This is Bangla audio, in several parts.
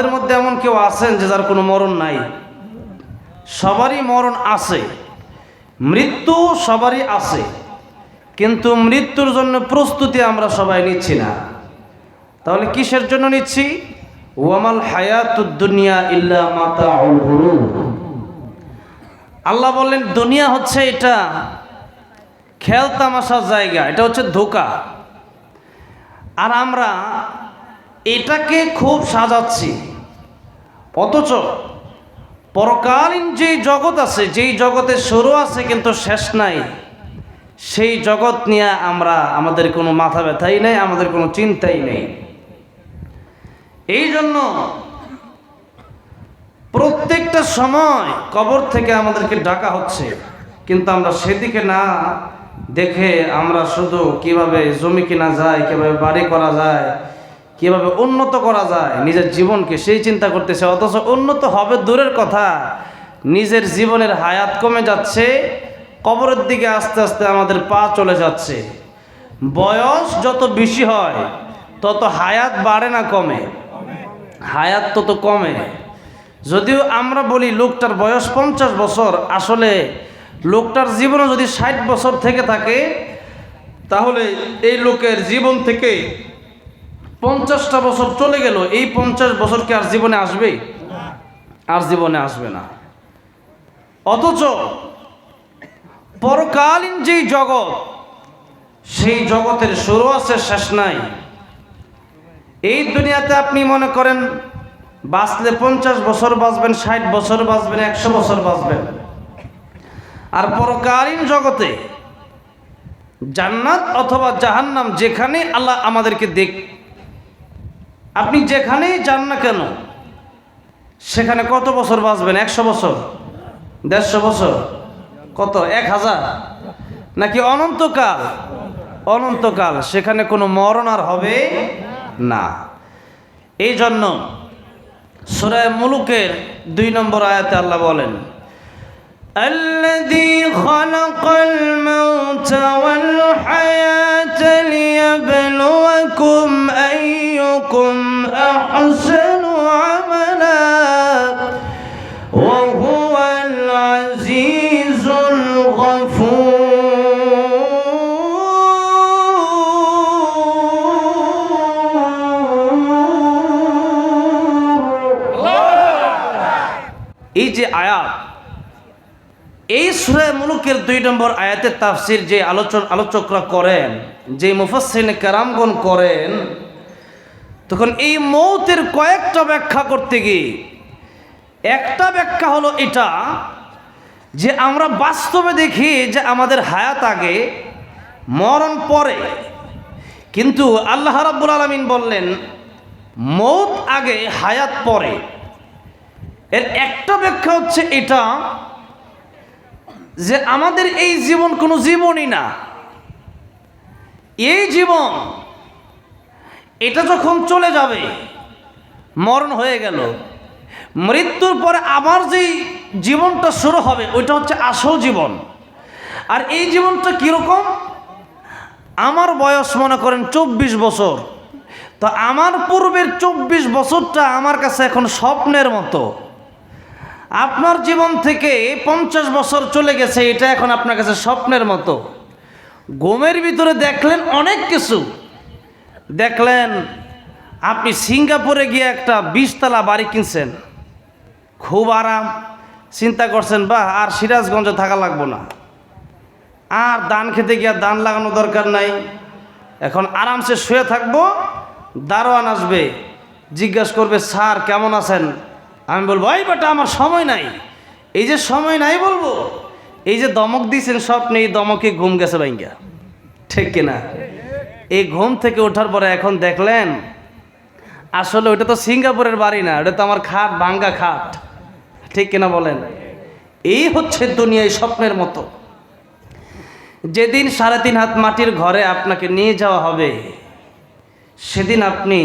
আমাদের মধ্যে এমন কেউ আছেন যে যার কোনো মরণ নাই? সবারই মরণ আছে। মৃত্যু সবারই আছে। কিন্তু মৃত্যুর জন্য প্রস্তুতি আমরা সবাই নিচ্ছি না। তাহলে কিসের জন্য নিচ্ছি? ওয়ামাল হায়াতুদ দুনিয়া ইল্লা গুরুর আল্লাহ বললেন, দুনিয়া হচ্ছে এটা খেল তামাশার জায়গা, এটা হচ্ছে ধোকা। আর আমরা এটাকে খুব সাজাচ্ছি। অথচ পরকালীন যেই জগৎ আছে, যেই জগতে শুরু আছে কিন্তু শেষ নাই। সেই জগৎ নিয়ে আমরা আমাদের কোনো মাথা ব্যথাই নেই, আমাদের কোনো চিন্তাই নেই। এই জন্য প্রত্যেকটা সময় কবর থেকে আমাদেরকে ডাকা হচ্ছে, কিন্তু আমরা সেদিকে না দেখে আমরা শুধু কীভাবে জমি কেনা যায়, কীভাবে বাড়ি করা যায় কীভাবে উন্নত করা যায়, নিজের জীবনকে সেই চিন্তা করতেছে, অথচ উন্নত হবে দূরের কথা। নিজের জীবনের হায়াত কমে যাচ্ছে, কবরের দিকে আস্তে আস্তে আমাদের পা চলে যাচ্ছে। বয়স যত বেশি হয়, তত হায়াত বাড়ে না কমে। হায়াত তত কমে। যদিও আমরা বলি লোকটার বয়স পঞ্চাশ বছর, আসলে লোকটার জীবনে যদি ষাট বছর থেকে থাকে, তাহলে এই লোকের জীবন থেকে পঞ্চাশটা বছর চলে গেল, এই পঞ্চাশ বছর কি আর জীবনে আসবে? আর জীবনে আসবে না। অথচ পরকালীন যেই জগৎ, সেই জগতের শুরু আছে, শেষ নাই। এই দুনিয়াতে আপনি মনে করেন, বাঁচলে পঞ্চাশ বছর বাঁচবেন, ষাট বছর বাঁচবেন, একশো বছর বাঁচবেন। আর পরকালীন জগতে জান্নাত অথবা জাহান্নাম যেখানে আল্লাহ আমাদেরকে দেখ আপনি যেখানেই যান না কেন সেখানে কত বছর বাঁচবেন একশো বছর দেড়শো বছর কত এক হাজার নাকি অনন্তকাল অনন্তকাল সেখানে কোনো মরণ আর হবে না এই জন্য সুরায় মুলুকের দুই নম্বর আয়াতে আল্লাহ বলেন الذي خلق الموت والحياة ليبلوكم أيكم أحسن عملا وهو العزيز الغفور এই যে আয়াত এই সুরে মুলুকের দুই নম্বর আয়াতের তাফসির যে আলোচন আলোচকরা করেন যে মুফাসিন কারামগণ করেন তখন এই মৌতের কয়েকটা ব্যাখ্যা করতে গিয়ে, একটা ব্যাখ্যা হলো এটা যে আমরা বাস্তবে দেখি যে আমাদের হায়াত আগে, মরণ পরে। কিন্তু আল্লাহ রাব্বুল আলমিন বললেন, মৌত আগে, হায়াত পরে। এর একটা ব্যাখ্যা হচ্ছে এটা যে আমাদের এই জীবন কোনো জীবনই না। এই জীবন এটা যখন চলে যাবে, মরণ হয়ে গেল, মৃত্যুর পরে আবার যেই জীবনটা শুরু হবে, ওইটা হচ্ছে আসল জীবন। আর এই জীবনটা কীরকম? আমার বয়স মনে করেন চব্বিশ বছর। তো আমার পূর্বের চব্বিশ বছরটা আমার কাছে এখন স্বপ্নের মতো। আপনার জীবন থেকে পঞ্চাশ বছর চলে গেছে, এটা এখন আপনার কাছে স্বপ্নের মতো। ঘুমের ভিতরে দেখলেন অনেক কিছু। দেখলেন, আপনি সিঙ্গাপুরে গিয়ে একটা বিশতলা বাড়ি কিনছেন। খুব আরাম, চিন্তা করছেন বা আর সিরাজগঞ্জে থাকা লাগবো না। আর দান খেতে গিয়ে দান লাগানো দরকার নাই। এখন আরামসে শুয়ে থাকব, দারোয়ান আসবে, জিজ্ঞাসা করবে, স্যার, কেমন আছেন? আমি বলব, এই বেটা, আমার সময় নাই। এই যে সময় নাই বলব, এই যে দমক দিয়েছেন স্বপ্নে এই দমকে ঘুম গেছে বাইঙ্গা ঠিক কিনা? এই ঘুম থেকে ওঠার পরে এখন দেখলেন, আসলে ওটা তো সিঙ্গাপুরের বাড়ি না ওটা তো আমার খাট ভাঙ্গা খাট। ঠিক কিনা বলেন? এই হচ্ছে দুনিয়ায় স্বপ্নের মতো। যেদিন সাড়ে তিন হাত মাটির ঘরে আপনাকে নিয়ে যাওয়া হবে, সেদিন আপনি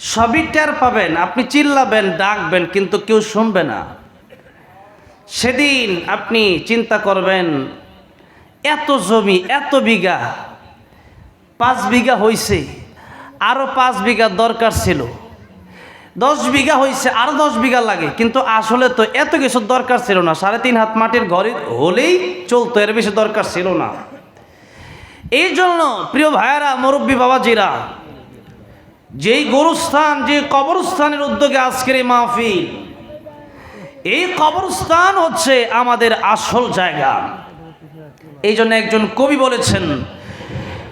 সবই টের পাবেন, আপনি চিল্লাবেন, ডাকবেন, কিন্তু কেউ শুনবে না। সেদিন আপনি চিন্তা করবেন, এত জমি, এত বিঘা পাঁচ বিঘা হইছে আরও পাঁচ বিঘা দরকার ছিল। দশ বিঘা হয়েছে আরও দশ বিঘা লাগে, কিন্তু আসলে তো এত কিছু দরকার ছিল না। সাড়ে তিন হাত মাটির ঘরে হলেই চলতো, এর বেশি দরকার ছিল না। এই জন্য প্রিয় ভাইয়েরা, মুরব্বী বাবাজিরা, যেই গরুস্থান, যে কবরস্থানের উদ্যোগে আজকের এই মাহফিল, এই কবরস্থান হচ্ছে আমাদের আসল জায়গা। এই জন্য একজন কবি বলেছেন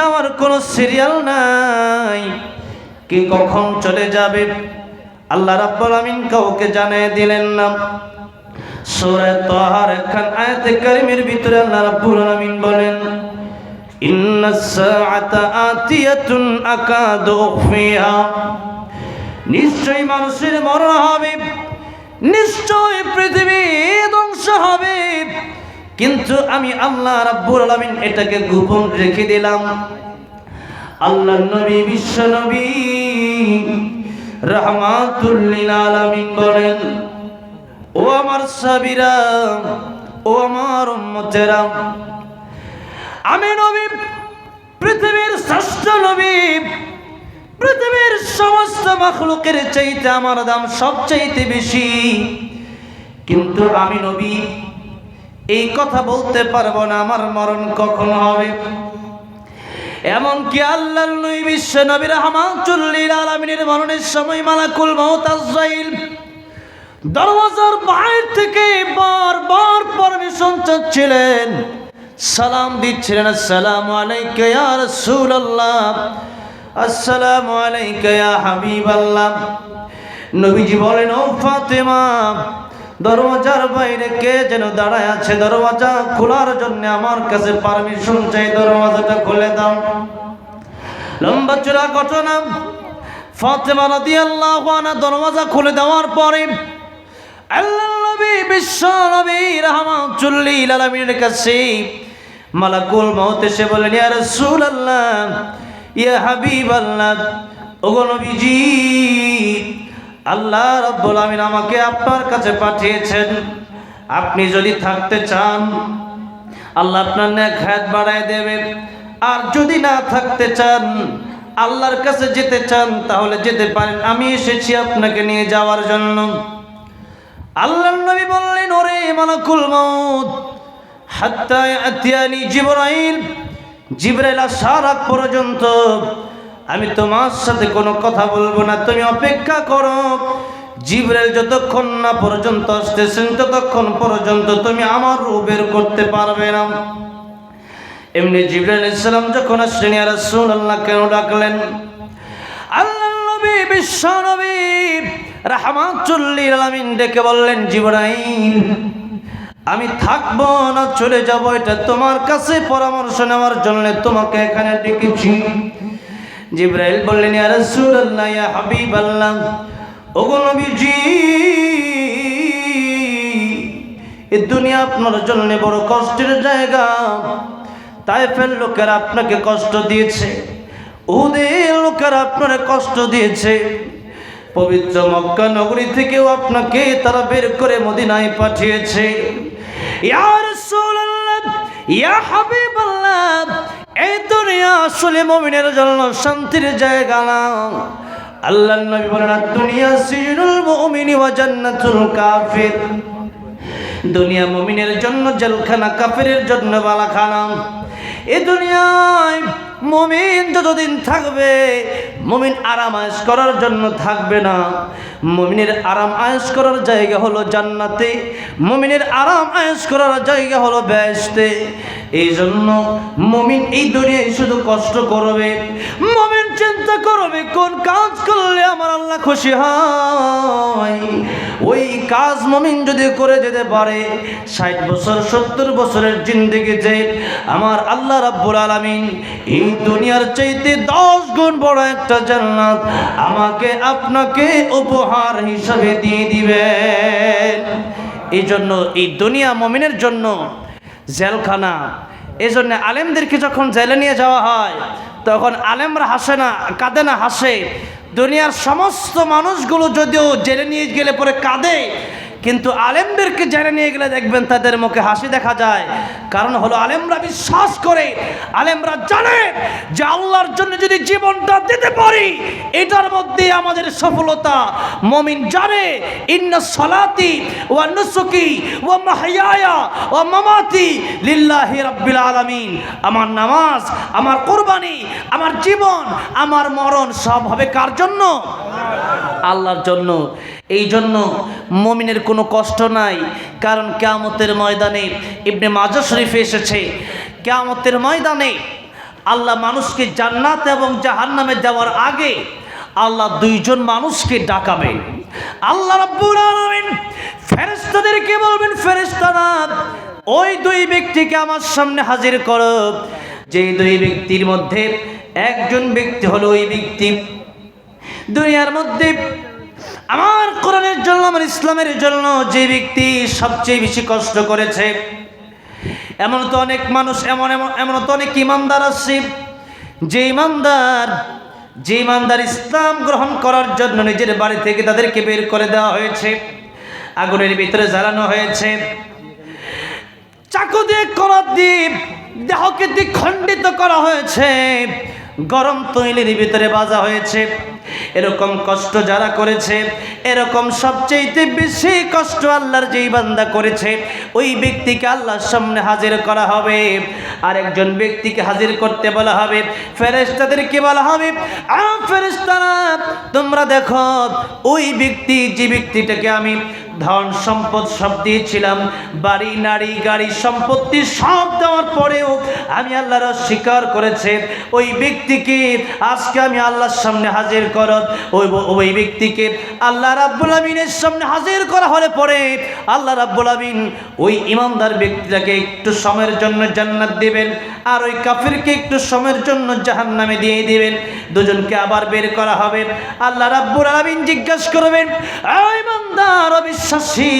যাওয়ার কোনো সিরিয়াল নাই। কি কখন চলে যাবে? আল্লাহ রাব্বুল আমিন কাউকে জানিয়ে দিলেন না। সূরা তাহার একখান আয়াতে কারিমের ভিতরে আল্লাহ রাব্বুল আমিন বলেন ইন্নাস সাআতা আতিয়াতুন আকাদু উখফিহা নিশ্চয় মানুষের মরণ হবে নিশ্চয় পৃথিবী ধ্বংস হবে। কিন্তু আমি আল্লাহ রাব্বুল আলামিন এটাকে গোপন রেখে দিলাম। আল্লাহ নবী, বিশ্ব নবী রহমাতুল্লিল আলামিন বলেন, ও আমার সাবিরা ও আমার উম্মতেরা, আমি নবী, পৃথিবীর শ্রেষ্ঠ নবী, পৃথিবীর সমস্ত মাখলুকের চাইতে আমার দাম সবচাইতে বেশি। কিন্তু আমি নবী এই কথা বলতে পারব না, আমার মরণ কখন হবে? এমনকি আল্লাহ নবী বিশ্ব নবীর নবী রহমাতুল্লিল আলামিনের মরণের সময় মালাকুল মাউত আজরাইল দরওয়াজার বাইরে থেকে বারবার পারমিশন চাচ্ছিলেন। সালাম দিচ্ছিলেন, আসসালামু আলাইকা ইয়া রাসূলুল্লাহ। আসসালামু আলাইকা ইয়া হাবিবাল্লাহ। নবীজি বলেন, ও ফাতেমা দরওয়াজার বাইরে কে যেন দাঁড়ায় আছে? দরওয়াজা খোলার জন্য আমার কাছে পারমিশন চাই। দরওয়াজাটা খুলে দাও। লম্বা চূড়া ঘটনা। ফাতেমা রাদিয়াল্লাহু আনহা দরওয়াজা খুলে দেওয়ার পরে আল্লাহ নবী, বিশ্ব নবী রাহমাতুল্লিল আলামিনের কাছে মালাকুল মউত এসে বলেন ইয়া রাসূলুল্লাহ, ইয়া হাবিবাল্লাহ, ওগো নবীজি আল্লাহ রাব্বুল আমিন আমাকে আপনার কাছে পাঠিয়েছেন। আপনি যদি থাকতে চান, আল্লাহ আপনার নেক হায়াত বাড়ায় দেবে। আর যদি না থাকতে চান, আল্লাহর কাছে যেতে চান, তাহলে যেতে পারেন। আমি এসেছি আপনাকে নিয়ে যাওয়ার জন্য। আল্লাহ নবী বললেন, ওরে মালাকুল মউত, হাত্তা ইয়াতিয়ানি জিবরাইল। জিবরাইল আসার পর্যন্ত আমি তোমার সাথে কোনো কথা বলব না। তুমি অপেক্ষা করো। জিবরাইল যতক্ষণ না পর্যন্ত আসতেছেন, ততক্ষণ পর্যন্ত তুমি আমার রূপ বের করতে পারবে না। এমনি জিবরাইল ইসলাম যখন আসলেন আর রাসূলুল্লাহ, কেন ডাকলেন? আল্লাহ নবী, বিশ্ব নবী রাহমাতুল্লিল আলামিন ডেকে বললেন, জিবরাইল, আমি থাকব না, চলে যাব। এটা তোমার কাছে পরামর্শ নেওয়ার জন্য তোমাকে এখানে ডেকেছি। জিব্রাইল বললেন, ইয়া রাসূলুল্লাহ, ইয়া হাবিবাল্লাহ, ওগো নবীজি এই দুনিয়া আপনার জন্য বড় কষ্টের জায়গা। তাই ফের লোকেরা আপনাকে কষ্ট দিয়েছে ওদের লোকেরা আপনার কষ্ট দিয়েছে। পবিত্র মক্কা নগরী থেকেও আপনাকে তারা বের করে মদিনায় পাঠিয়েছে। ইয়া রাসূলুল্লাহ, ইয়া হাবিবাল্লাহ এই দুনিয়া আসলে মমিনের জন্য শান্তির জায়গা না। আল্লাহ নবী বলেন দুনিয়া সিরুল মুমিনি ওয়া জান্নাতুল কাফির। দুনিয়া মমিনের জন্য জেলখানা কাফিরের জন্য বালাখানা। এ দুনিয়ায় মুমিন যতদিন থাকবে, মুমিন আরাম আয়স করার জন্য থাকবে না। মুমিনের আরাম আয়স করার জায়গা হলো জান্নাতে, মুমিনের আরাম আয়স করার জায়গা হলো ব্যস্তে এই জন্য মুমিন এই দুনিয়ায় শুধু কষ্ট করবে, মুমিন চিন্তা করবে কোন কাজ করলে আমার আল্লাহ খুশি হয়? ওই কাজ মমিন যদি করে যেতে পারে, ষাট বছর, সত্তর বছরের জিন্দিগিতে আমার আল্লাহ রাব্বুল আলামিন এই দুনিয়ার চাইতে দশ গুণ বড় একটা জান্নাত আমাকে আপনাকে উপহার হিসাবে দিয়ে দিবেন। এই জন্য এই দুনিয়া মমিনের জন্য জেলখানা এই জন্য আলেমদেরকে যখন জেলে নিয়ে যাওয়া হয় তখন আলেমরা হাসে না, কাঁদে না, হাসে। দুনিয়ার সমস্ত মানুষগুলো যদিও জেলে নিয়ে গেলে পরে কাঁদে কিন্তু আলেমদেরকে জেনে নিয়ে গেলে দেখবেন তাদের মুখে হাসি দেখা যায়। কারণ হলো আলেমরা বিশ্বাস করে, আলেমরা জানে যে আল্লাহর জন্য যদি জীবনটা দিতে পারি, এটার মধ্যে আমাদের সফলতা। মমিন জানে, ইন্না সলাতি ওয়া নুসুকি ওয়া মাহইয়ায়া ওয়া মামাতি লিল্লাহি রাব্বিল আলামিন। আমার নামাজ, আমার কোরবানি, আমার জীবন, আমার মরণ সব হবে কার জন্য? আল্লাহর জন্য। এই জন্য মমিনের কোনো কষ্ট নাই। কারণ কেয়ামতের ময়দানে ইবনে মাজা শরীফে এসেছে। কেয়ামতের ময়দানে আল্লাহ মানুষকে জান্নাত এবং জাহান্নামে যাওয়ার আগে আল্লাহ দুইজন মানুষকে ডাকাবেন আল্লাহ ফেরেশতাদেরকে বলবেন ফেরেশতারা ওই দুই ব্যক্তিকে আমার সামনে হাজির করো। যে দুই ব্যক্তির মধ্যে একজন ব্যক্তি হলো ওই ব্যক্তি। দুনিয়ার মধ্যে আমার কোরআনের জন্য, আমার ইসলামের জন্য যে ব্যক্তি সবচেয়ে বেশি কষ্ট করেছে, এমন তো অনেক মানুষ, এমন এমন এমন তো অনেক ইমানদার আছে। যে ইমানদার যে ইমানদার ইসলাম গ্রহণ করার জন্য নিজের বাড়ি থেকে তাদেরকে বের করে দেওয়া হয়েছে, আগুনের ভিতরে জ্বালানো হয়েছে। চাকু দিয়ে করার দিয়ে, দেহকে দ্বিখণ্ডিত করা হয়েছে। গরম তৈলের ভিতরে বাজা হয়েছে। এরকম কষ্ট যারা করেছে, এরকম সবচেয়ে বেশি কষ্ট আল্লাহর যেই বান্দা করেছে, ওই ব্যক্তিকে আল্লাহর সামনে হাজির করা হবে। আর একজন ব্যক্তিকে হাজির করতে বলা হবে, ফেরেশতাদেরকে বলা হবে, আ ফেরেশতারা, তোমরা দেখো, ওই ব্যক্তি, যে ব্যক্তিটাকে আমি ধন সম্পদ সব দিয়েছিলাম, বাড়ি নারী গাড়ি সম্পত্তি সব দেওয়ার পরেও আমি আল্লাহর স্বীকার করেছে, ওই ব্যক্তিকে আজকে আমি আল্লাহর সামনে হাজির কর ওই ওই ব্যক্তিকে আল্লাহ রাব্বুল আমিনের সামনে হাজির করা হলে পরে আল্লাহ রাব্বুল আমিন ওই ইমানদার ব্যক্তিটাকে একটু সময়ের জন্য জান্নাত দিবেন আর ওই কাফিরকে একটু সময়ের জন্য জাহান্নামে দিয়ে দিবেন। দুজনকে আবার বের করা হবে। আল্লাহ রাব্বুল আলামিন জিজ্ঞাসা করবেন "এই ইমানদার অবিশ্বাসী,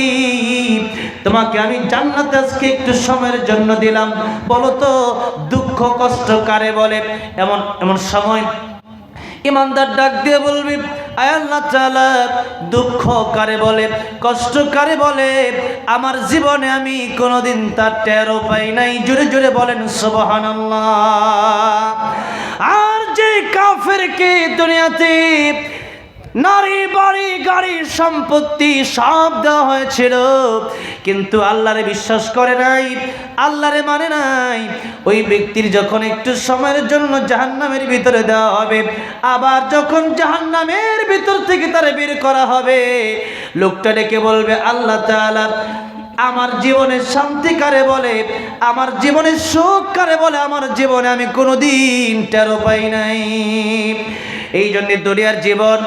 তোমাকে আমি জান্নাতে আজকে একটু সময়ের জন্য দিলাম। বলো তো, দুঃখ কষ্ট কারে বলে? এমন এমন সময় ইমানদার ডাক দিয়ে বলবি আল্লাহ তাআলা, দুঃখ কারে বলে, কষ্ট কারে বলে, আমার জীবনে আমি কোনোদিন তার টেরো পাই নাই। জোরে জোরে বলেন, সুবহানাল্লাহ। আর যে কাফেরকে দুনিয়াতে নারী, বাড়ি, গাড়ি, সম্পত্তি সব দেওয়া হয়েছিল। কিন্তু আল্লাহরে বিশ্বাস করে নাই, আল্লাহরে মানে নাই। ওই ব্যক্তির যখন একটু সময়ের জন্য জাহান্নামের ভিতরে দেওয়া হবে, আবার যখন জাহান্নামের ভিতর থেকে তারে বের করা হবে, লোকটা ডেকে বলবে, আল্লাহ তাআলা আমার জীবনের শান্তি কারে বলে, আমার জীবনের সুখ কারে বলে, আমার জীবনে আমি কোনোদিন টেরো পাই নাই। এই জন্যে দুনিয়ার জীবন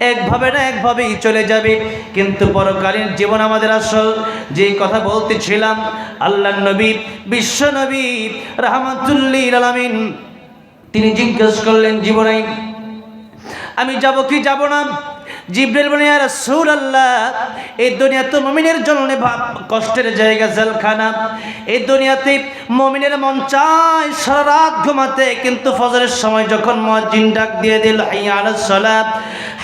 একভাবে না একভাবেই চলে যাবে। কিন্তু পরকালীন জীবন আমাদের আসল। যে কথা বলতেছিলাম আল্লাহ নবী, বিশ্ব নবী, রাহমাতুল্লিল আলামিন, তিনি জিজ্ঞেস করলেন, জীবনে আমি যাব কি যাব না? জিব্রেল বলে আর রাসূল আল্লাহ এই দুনিয়া তো মুমিনের জন্য কষ্টের জায়গা জেলখানা। এই দুনিয়াতে মুমিনের মন চায় সারা রাত ঘুমাতে, কিন্তু ফজরের সময় যখন মুয়াজ্জিন ডাক দিয়ে দিল, হাইয়া আলাস সালাত,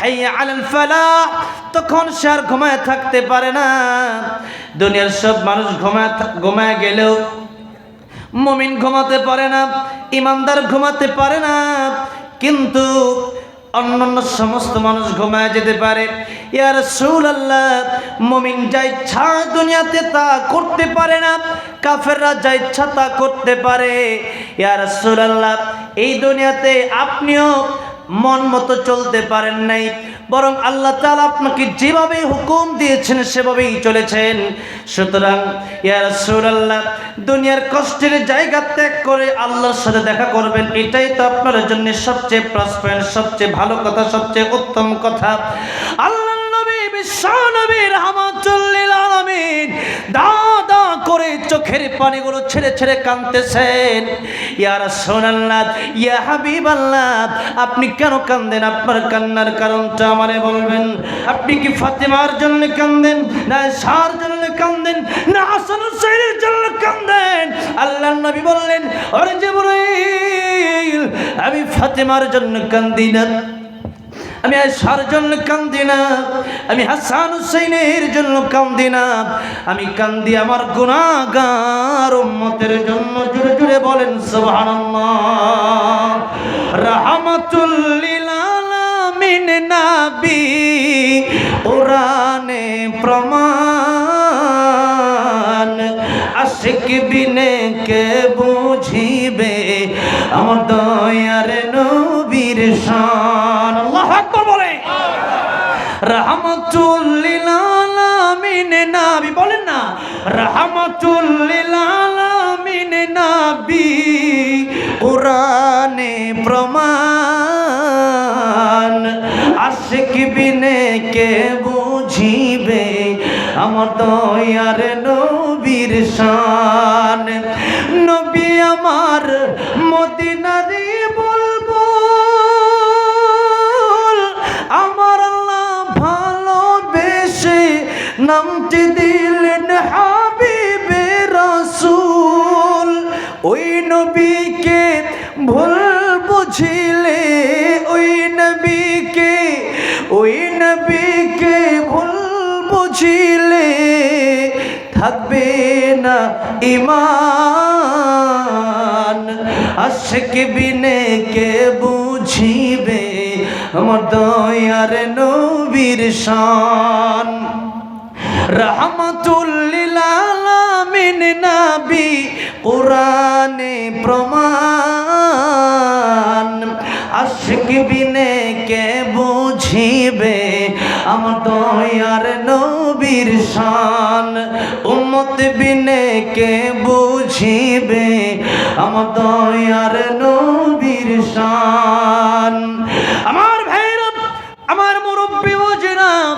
হাইয়া আলাল ফালাহ তখন সে আর ঘুমায় থাকতে পারে না। দুনিয়ার সব মানুষ ঘুমায় ঘুমায় গেলেও মুমিন ঘুমাতে পারে না, ইমানদার ঘুমাতে পারে না। কিন্তু অন্যান্য সমস্ত মানুষ ঘুমায় যেতে পারে। ইয়ার সুল আল্লাহ মমিন যা ইচ্ছা দুনিয়াতে তা করতে পারে না, কাফেররা যা ইচ্ছা তা করতে পারে। ইয়ার সুল আল্লাহ এই দুনিয়াতে আপনিও মন মতো চলতে পারেন নাই। বরং আল্লাহ তাআলা আপনাকে যেভাবে হুকুম দিয়েছেন, সেভাবেই চলেছেন। সুতরাং, ইয়া রাসূলুল্লাহ, দুনিয়ার কষ্টের জায়গা ত্যাগ করে আল্লাহর সাথে দেখা করবেন, এটাই তো আপনার জন্য সবচেয়ে প্লাস পয়েন্ট সবচেয়ে ভালো কথা, সবচেয়ে উত্তম কথা। আল্লাহ নবী বিশ্ব নবী রহমাতুল্লিল আলামিন দাদা করে চোখের পানিগুলো ছেড়ে ছেড়ে কাঁদতেছেন। ইয়া রাসূলুল্লাহ, ইয়া হাবিবাল্লাহ, আপনি কেন কান্দেন আপনার কান্নার কারণটা আমারে বলবেন। আপনি কি ফাতেমার জন্য কান্দেন না সার জন্য কান্দেন না হাসান হুসাইনের জন্য কান্দেন আল্লাহ নবী বললেন, ওরে জিবরাইল আমি ফাতেমার জন্য কান্দি না। আমি আয়সার জন্য কান্দি না। আমি হাসান হুসেনের জন্য কান্দি না। আমি কান্দি আমার গুণাগার উম্মতের জন্য জুড়ে জুড়ে বলেন, সুবহানাল্লাহ। রাহমাতুল্লিল আলামিন নাবি, কোরআনে প্রমাণ। আশিক বিনে কে বুঝিবে? আমার দয়ার নবীর শান। রাহমাতুল্লিল আলামিন নবী, বলেন না রাহমাতুল্লিল আলামিন নবী, কোরআনে প্রমাণ, আশিক বিনে কে বুঝিবে, আমার দয়ার নবীর শান। নবী আমার মদিনারে বুঝিলে ওই নবীকে ওই নবীকে ভুল বুঝিলে থাকবে না ইমান। আশিক বিনে কে বুঝিবে আমার দয়ার নবীর শান। রহমাতুল্লিল আলামিন নবী কোরআনে প্রমাণ দয়ার নবীর শান। উম্মত বিনে কে বুঝিবে? আমার দয়ার নবীর শান আমার ভাইরা আমার মুরব্বী বুঝলাম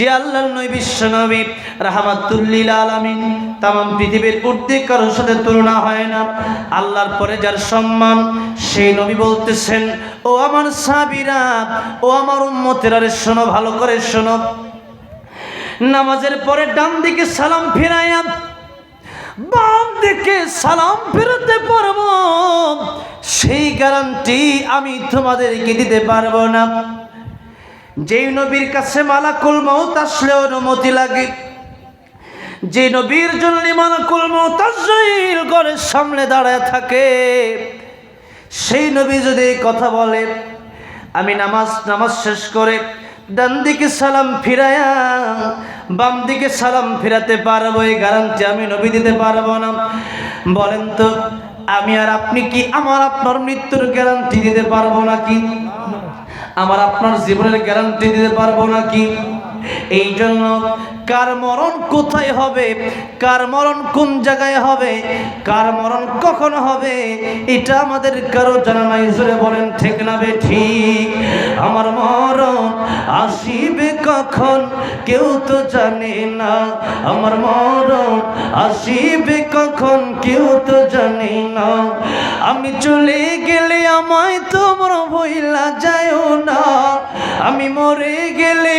যে আল্লাহ নবী, বিশ্ব নবী, রাহমাতুল্লিল আলামিন, তামাম পৃথিবীর ঊর্ধ্বে কারোর সাথে তুলনা হয় না। আল্লাহর পরে যার সম্মান, সেই নবী বলতেছেন, ও আমার সাবিরা ও আমার উম্মতেরা রে, শোনো, ভালো করে শোনো। নামাজের পরে ডান দিকে সালাম ফিরাইয়া, বাম দিকে সালাম ফেরাতে পারব। সেই গ্যারান্টি আমি তোমাদেরকে দিতে পারব না। যেই নবীর কাছে মালাকুল মৌত আসলে অনুমতি লাগে যে নবীর জন্য মালাকুল মৌত ঘরের সামনে দাঁড়ায় থাকে, সেই নবী যদি কথা বলে, আমি নামাজ নামাজ শেষ করে ডান দিকে সালাম ফিরায়া, বাম দিকে সালাম ফিরাতে পারব, এই গ্যারান্টি আমি নবী দিতে পারব না। বলেন তো, আমি আর আপনি কি আমার আপনার মৃত্যুর গ্যারান্টি দিতে পারব নাকি? আমার আপনার জীবনের গ্যারান্টি দিতে পারব নাকি? এই জন্য কার মরণ কোথায় হবে? কার মরণ কোন জায়গায় হবে? কার মরণ কখন হবে? এটা আমাদের কারও জানা নাই, জোরে বলেন, ঠিক না বে ঠিক? আমার মরণ আসিবে কখন? কেউ তো জানে না। আমার মরণ আসিবে কখন? কেউ তো জানে না। আমি চলে গেলে আমায় তোমরা ভইলা যায়ও না। আমি মরে গেলে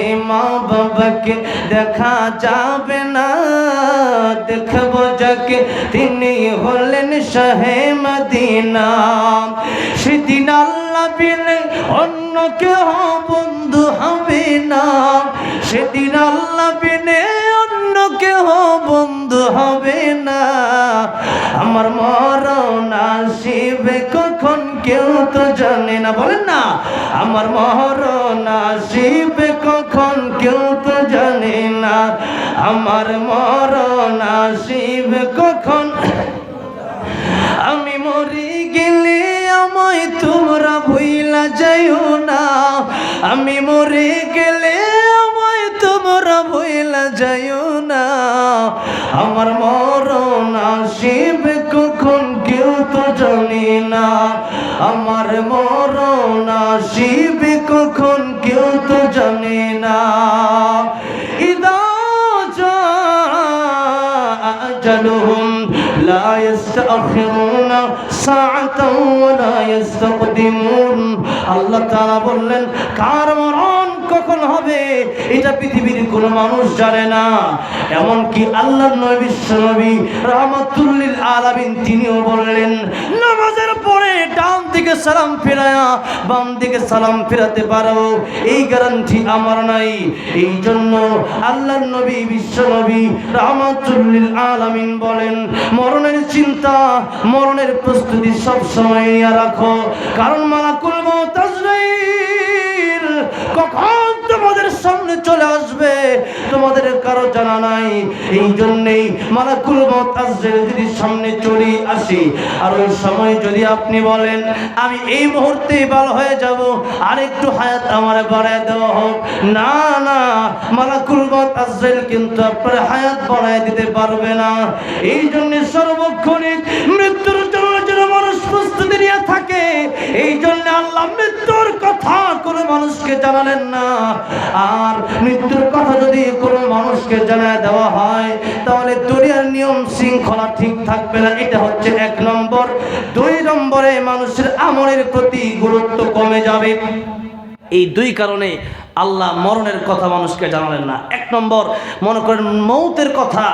মা বাবাকে দেখা যাবে না। দেখব যাকে তিনি হলেন শাহে মদিনা। সেদিন আল্লাহ অন্য অন্য কেহ বন্ধু হবে না। সেদিন আল্লাহ বিনে অন্য কেহ বন্ধু হবে না। আমার মরণ আসিবে কখন কেউ তো জানে না। বলেন না, আমার মরণ আসিবে কখন কেউ তো জানে না। আমার মরণ আসিবে কখন? আমি মরি গেলে আমায় তোমরা ভুইলা যাইও না। আমি মরে গেলে আমায় তোমরা ভুইলা যাইও না। আমার মরণ শিব কখন কেউ তো জানি না। আমার মরণ শিব কখন কেউ তো জানি না। ইদা আল্লাহ বললেন, কার মরণ কখন হবে? এটা পৃথিবীর কোনো মানুষ জানে না। এমনকি আল্লাহ নবী, বিশ্ব নবী, রহমাতুল্লিল আলামিন, তিনিও বললেন, নামাজের পরে ডান দিকে সালাম ফিরায়া, বাম দিকে সালাম ফিরাতে পারো। এই গ্যারান্টি আমার নাই। এই জন্য আল্লাহ নবী, বিশ্ব নবী, রহমাতুল্লিল আলামিন বলেন, মরণের চিন্তা, মরণের প্রস্তুতি সব সময় রাখো। কারণ মালাকুল মউত আজরাইল কখন তোমাদের সামনে চলে আসবে? তোমাদের কারও জানা নাই। এই জন্যেই মালাকুল মউত আজরাইল যদি সামনে চলে আসি, আর ওই সময় যদি আপনি বলেন, আমি এই মুহূর্তে ভালো হয়ে যাব আর একটু হায়াত আমার বাড়ায় দেওয়া হোক। না না, মালাকুল মউত আজরাইল কিন্তু আপনার হায়াত বাড়ায় দিতে পারবে না। এই জন্য সর্বক্ষণিক মৃত্যুর জন্য প্রস্তুতি নিয়ে থাকে। এই জন্য আল্লাহ মৃত্যুর কথা কোনো মানুষকে জানালেন না। আর মৃত্যুর কথা যদি কোনো মানুষকে জানায় দেওয়া হয়, তাহলে দুনিয়ার নিয়ম শৃঙ্খলা ঠিক থাকবে না। এটা হচ্ছে এক নম্বর। দুই নম্বরে মানুষের আমলের প্রতি গুরুত্ব কমে যাবে। এই দুই কারণে আল্লাহ মরণের কথা মানুষকে জানালেন না। এক নম্বর, মনে করেন মৌতের কথা,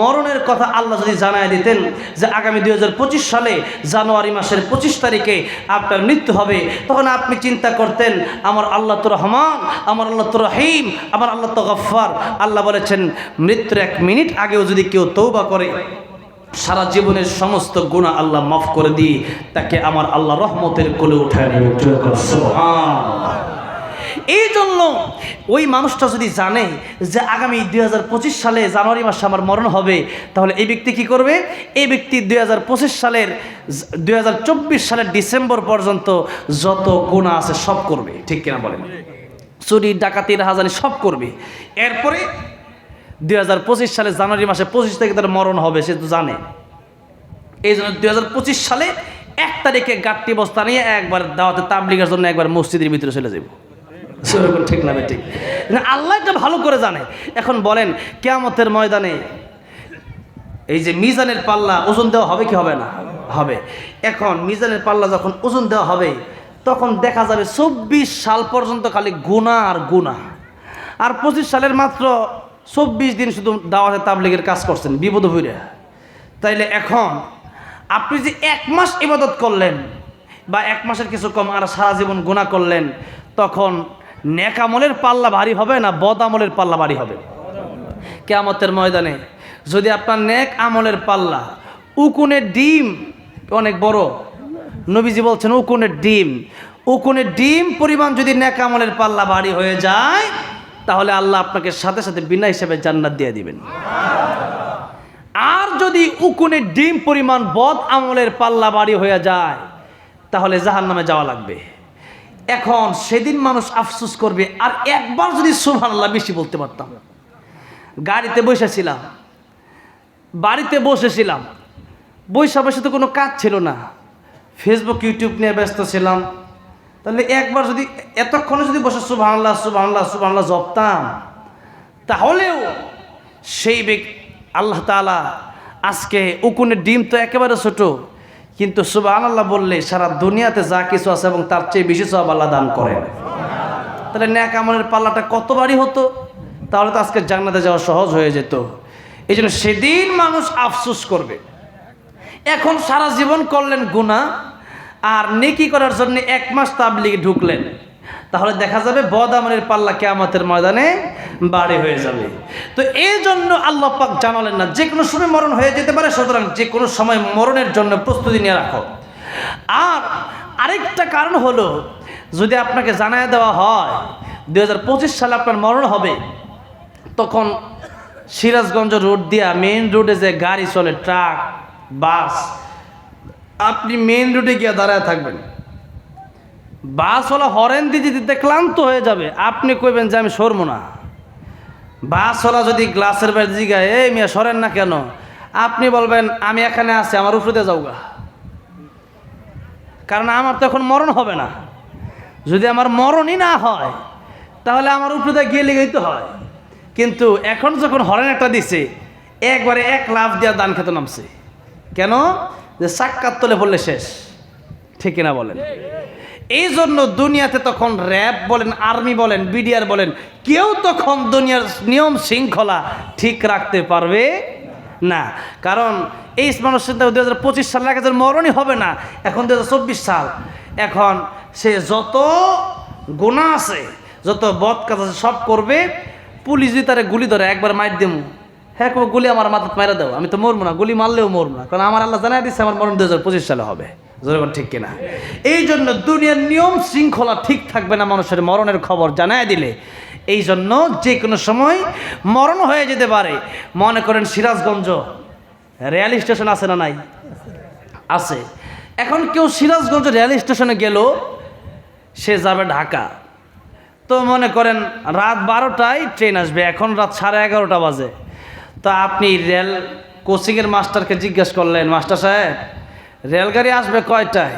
মরণের কথা আল্লাহ যদি জানায় দিতেন যে আগামী দুই হাজার পঁচিশ সালে জানুয়ারি মাসের পঁচিশ তারিখে আপনার মৃত্যু হবে, তখন আপনি চিন্তা করতেন, আমার আল্লাহ তো রহমান, আমার আল্লাহ তো রহিম, আমার আল্লাহ তো গফ্ফার। আল্লাহ বলেছেন, মৃত্যুর এক মিনিট আগেও যদি কেউ তৌবা করে, সারা জীবনের সমস্ত গুণা আল্লাহ মাফ করে দিয়ে তাকে আমার আল্লাহ রহমতের কোলে উঠায় নেবে। এই জন্য ওই মানুষটা যদি জানে যে আগামী দুই হাজার পঁচিশ সালে জানুয়ারি মাসে আমার মরণ হবে, তাহলে এই ব্যক্তি কি করবে? এই ব্যক্তি দুই হাজার পঁচিশ সালের দুই হাজার চব্বিশ সালের ডিসেম্বর পর্যন্ত যত গুণা আছে সব করবে। ঠিক কিনা বলেন? চুরি ডাকাতি রাহাজানি সব করবে। এরপরে দুই হাজার পঁচিশ সালে জানুয়ারি মাসে পঁচিশ তারিখে তার মরণ হবে, সে তো জানে। এই জন্য দুই হাজার পঁচিশ সালে এক তারিখে গাঠটি বস্তা নিয়ে একবার দাওয়াতে তাবলিগের জন্য একবার মসজিদের ভিতরে চলে যাব সেরকম ঠিক না ঠিক আল্লাহ এটা ভালো করে জানে। এখন বলেন, কেয়ামতের ময়দানে এই যে মিজানের পাল্লা ওজন দেওয়া হবে কি হবে না? হবে। এখন মিজানের পাল্লা যখন ওজন দেওয়া হবে, তখন দেখা যাবে চব্বিশ সাল পর্যন্ত খালি গুণা আর গুণা আর পঁচিশ সালের মাত্র চব্বিশ দিন শুধু দাওয়াতে তাবলিগের কাজ করছেন, বিপদ হইরে তাইলে এখন আপনি যে এক মাস ইবাদত করলেন বা এক মাসের কিছু কম আর সারা জীবন গুণা করলেন, তখন নেকামলের পাল্লা ভারী হবে না বদ আমলের পাল্লা ভারী হবে? কেয়ামতের ময়দানে যদি আপনার নেক আমলের পাল্লা, উকুনের ডিম, অনেক বড়, নবীজি বলছেন উকুনের ডিম উকুনের ডিম পরিমাণ যদি নেক আমলের পাল্লা ভারী হয়ে যায়, তাহলে আল্লাহ আপনাকে সাথে সাথে বিনা হিসেবে জান্নাত দিয়ে দিবেন। আর যদি উকুনের ডিম পরিমাণ বদ আমলের পাল্লা বাড়ি হয়ে যায়, তাহলে জাহান নামে যাওয়া লাগবে। এখন সেদিন মানুষ আফসোস করবে, আর একবার যদি সুবহান আল্লাহ বেশি বলতে পারতাম। গাড়িতে বসেছিলাম বাড়িতে বসেছিলাম বৈশা বসে তো কোনো কাজ ছিল না। ফেসবুক ইউটিউব নিয়ে ব্যস্ত ছিলাম। তাহলে একবার যদি, এতক্ষণে যদি বসে সুবহান আল্লাহ সুবহান আল্লাহ সুবহান আল্লাহ জপতাম, তাহলেও সেই ব্যক্তি আল্লাহ তালা আজকে উকুনের ডিম তো একেবারে ছোট। কিন্তু সুবাহ আল্লাহ বললে সারা দুনিয়াতে যা কিছু আছে এবং তার চেয়ে বেশি সব আল্লাহ দান করে তাহলে ন্যাক আমলের পাল্লাটা কতবারই হতো? তাহলে তো আজকে জান্নাতে যাওয়া সহজ হয়ে যেত। এই জন্য সেদিন মানুষ আফসুস করবে। এখন সারা জীবন করলেন গুণা আর নেকি করার জন্য এক মাস তাবলিগে ঢুকলেন। তাহলে দেখা যাবে বদ আমলের পাল্লা কেয়ামতের ময়দানে বাড়ি হয়ে যাবে। তো এই জন্য আল্লাহ পাক জানালেন না, যে কোনো সময় মরণ হয়ে যেতে পারে, সুতরাং যে কোনো সময় মরণের জন্য প্রস্তুতি নিয়ে রাখো। আর আরেকটা কারণ হলো, যদি আপনাকে জানায় দেওয়া হয়, দুই হাজার পঁচিশ সালে আপনার মরণ হবে, তখন সিরাজগঞ্জ রোড দিয়া মেইন রোডে যে গাড়ি চলে, ট্রাক, বাস, আপনি মেইন রোডে গিয়ে দাঁড়ায় থাকবেন। বাস হলো হরেন দিতে দিতে ক্লান্ত হয়ে যাবে। আপনি কইবেন যে আমি সরবো না। বাস হলা যদি গ্লাসের বাইরে জিগায়, এই মিয়া, সরেন না কেন? আপনি বলবেন, আমি এখানে আছি, আমার উপরে যাওগা। কারণ আমার তো এখন মরণ হবে না। যদি আমার মরণই না হয়, তাহলে আমার উপরে গিয়ে লেগেই তো হয়। কিন্তু এখন যখন হরেন একটা দিছে, একবারে এক লাভ দেওয়া দান খেতে নামছে। কেন? যে সাক্ষাৎ তলে বললে শেষ। ঠিক কিনা বলেন? এই জন্য দুনিয়াতে তখন র্যাব বলেন, আর্মি বলেন, বিডিআর বলেন, কেউ তখন দুনিয়ার নিয়ম শৃঙ্খলা ঠিক রাখতে পারবে না। কারণ এই মানুষের দু হাজার পঁচিশ সাল আগে যার মরণই হবে না, এখন দু হাজার চব্বিশ সাল। এখন সে যত গুণা আছে, যত বদ কাজ আছে, সব করবে, পুলিশ যদি তারে গুলি ধরে, একবার মার দেবো হ্যাঁ গুলি আমার মাথা মেরে দেবো আমি তো মরবো না, গুলি মারলেও মরবো না। কারণ আমার আল্লাহ জানাই দিচ্ছে আমার মরণ দু হাজার পঁচিশ সালে হবে। যেরকম ঠিক কিনা? এই জন্য দুনিয়ার নিয়ম শৃঙ্খলা ঠিক থাকবে না মানুষের মরণের খবর জানায় দিলে। এই জন্য যে কোনো সময় মরণ হয়ে যেতে পারে। মনে করেন সিরাজগঞ্জ, রেল স্টেশন আছে না নাই? আছে। এখন কেউ সিরাজগঞ্জ রেল স্টেশনে গেল, সে যাবে ঢাকা। তো মনে করেন রাত বারোটায় ট্রেন আসবে, এখন রাত সাড়ে এগারোটা বাজে। তা আপনি রেল কোচিংয়ের মাস্টারকে জিজ্ঞেস করলেন, মাস্টার সাহেব রেলগাড়ি আসবে কয়টায়?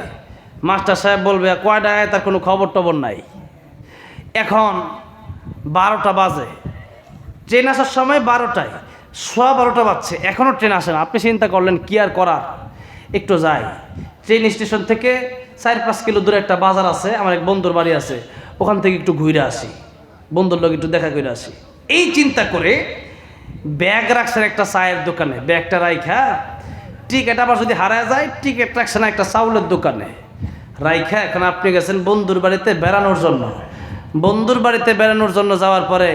মাস্টার সাহেব বলবে, কয়টায়? তার কোনো খবর টবর নাই। এখন বারোটা বাজে। ট্রেন আসার সময় বারোটায়। সোয়া বারোটা বাজছে। এখনও ট্রেন আসে না। আপনি চিন্তা করলেন, কি আর করার? একটু যাই। ট্রেন স্টেশন থেকে চার পাঁচ কিলো দূরে একটা বাজার আছে, আমার এক বন্ধুর বাড়ি আছে। ওখান থেকে একটু ঘুরে আসি। বন্ধুর লোক একটু দেখা করে আসি। এই চিন্তা করে ব্যাগ রাখছেন একটা চায়ের দোকানে। ব্যাগটা রাইখা টিকিট আবার যদি হারা যায়, টিকিট রাখছেন একটা চাউলের দোকানে। রাইখা, এখন আপনি গেছেন বন্ধুর বাড়িতে বেড়ানোর জন্য। বন্ধুর বাড়িতে বেড়ানোর জন্য যাওয়ার পরে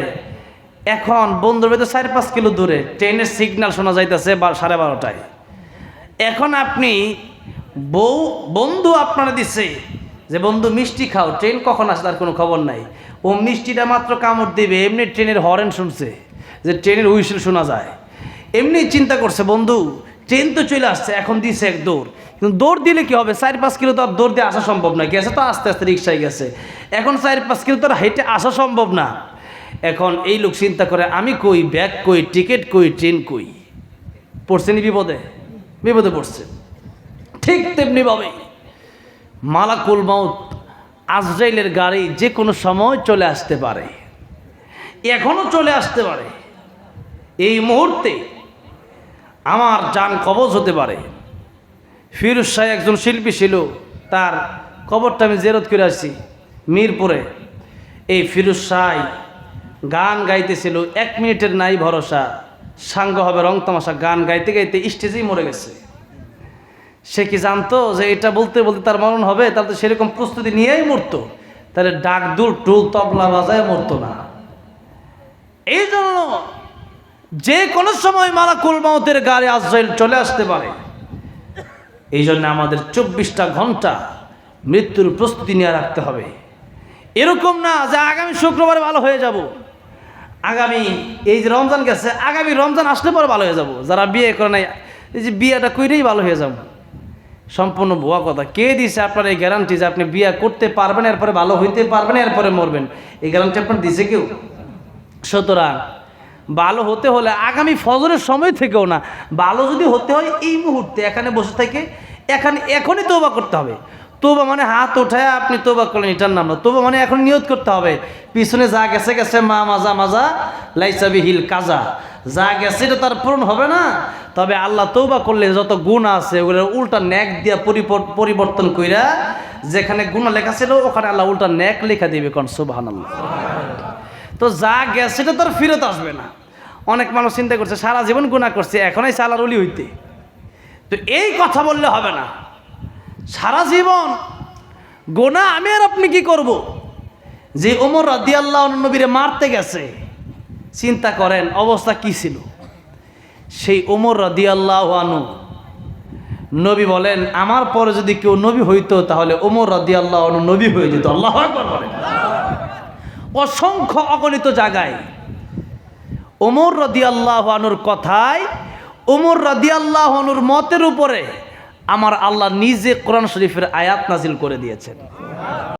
এখন বন্ধুর বাড়িতে চার পাঁচ কিলো দূরে ট্রেনের সিগন্যাল শোনা যাইতেছে সাড়ে বারোটায়। এখন আপনি বউ, বন্ধু আপনারা দিচ্ছে যে, বন্ধু, মিষ্টি খাও, ট্রেন কখন আসে তার কোনো খবর নাই। ও মিষ্টিটা মাত্র কামড় দিবে, এমনি ট্রেনের হরেন শুনছে, যে ট্রেনের হুইসেল শোনা যায়। এমনি চিন্তা করছে, বন্ধু ট্রেন তো চলে আসছে, এখন দিছে এক দৌড়। কিন্তু দৌড় দিলে কি হবে? চার পাঁচ কিলো তো আর দৌড় দিয়ে আসা সম্ভব না। গেছে তো আস্তে আস্তে রিক্সায় গেছে। এখন চার পাঁচ কিলো তো আর হেঁটে আসা সম্ভব না। এখন এই লোক চিন্তা করে, আমি কই, ব্যাগ কই, টিকিট কই, ট্রেন কই? পড়ছেনি বিপদে? বিপদে পড়ছে। ঠিক তেমনিভাবে মালাকুল মাউত আজরাইলের গাড়ি যে কোনো সময় চলে আসতে পারে। এখনও চলে আসতে পারে। এই মুহূর্তে আমার যান কবজ হতে পারে। ফিরুজ শাহ একজন শিল্পী ছিল, তার কবরটা আমি জেরত করে আসছি মিরপুরে। এই ফিরুজ শাহ গান গাইতেছিল, এক মিনিটের নাই ভরসা, সাঙ্গ হবে, রং তামাশা, গান গাইতে গাইতে স্টেজেই মরে গেছে। সে কি জানতো যে এটা বলতে বলতে তার মরণ হবে? তাহলে তো সেরকম প্রস্তুতি নিয়েই মরতো। তাহলে ডাক দুল টুল তবলা বাজায় মরতো না। এই জন্য যে কোনো সময় মালাকুল মাউতের গাড়ি আজরাইল চলে আসতে পারে। এই জন্য আমাদের চব্বিশটা ঘণ্টা মৃত্যুর প্রস্তুতি নিয়ে রাখতে হবে। এরকম না যে আগামী শুক্রবারে ভালো হয়ে যাব। আগামী এই যে রমজান গেছে, আগামী রমজান আসলে পরে ভালো হয়ে যাব। যারা বিয়ে করে নাই, এই যে বিয়েটা কইরেই ভালো হয়ে যাব। সম্পূর্ণ ভুয়া কথা। কে দিছে আপনার এই গ্যারান্টি যে আপনি বিয়ে করতে পারবেন, এরপরে ভালো হইতে পারবেন, এরপরে মরবেন? এই গ্যারান্টি আপনার দিছে কেউ? সুতরাং ভালো হতে হলে আগামী ফজরের সময় থেকেও না ভালো যদি হতে হয় এই মুহূর্তে, এখানে বসে থেকে, এখানে এখনই তোবা করতে হবে। তোবা মানে হাত ওঠায় আপনি তোবা করলেন, এটার নাম না। তোবা মানে এখন নিয়ত করতে হবে। পিছনে যা গেছে গেছে মা মাজা মাজা লাইসাবি হিল কাজা। যা গেছে, এটা তার পূরণ হবে না। তবে আল্লাহ তৌবা করলে যত গুণ আছে ওগুলো উল্টা ন্যাক দিয়া পরিবর- পরিবর্তন কইরা, যেখানে গুণ লেখা ছিল, ওখানে আল্লাহ উল্টা ন্যাক লেখা দিবে কোন? সুবাহান আল্লাহ তো যা গেছে, সেটা তো আর ফেরত আসবে না। অনেক মানুষ চিন্তা করছে, সারা জীবন গুণা করছে এখনই সালার উলি হইতে। তো এই কথা বললে হবে না। সারা জীবন গোনা আমি আর আপনি কি করব? যে ওমর রাদিয়াল্লাহ নবীরে মারতে গেছে, চিন্তা করেন, অবস্থা কি ছিল? সেই ওমর রাদিয়াল্লাহ আনু নবী বলেন, আমার পরে যদি কেউ নবী হইতো, তাহলে ওমর রাদিয়াল্লাহ আনু নবী হয়ে যেত। আল্লাহ অসংখ্য অগণিত জায়গায়। ওমর রদি আনুর কথায়, ওমর রদি আনুর মতের উপরে আমার আল্লাহ নিজে কোরআন শরীফের আয়াত নাজিল করে দিয়েছেন।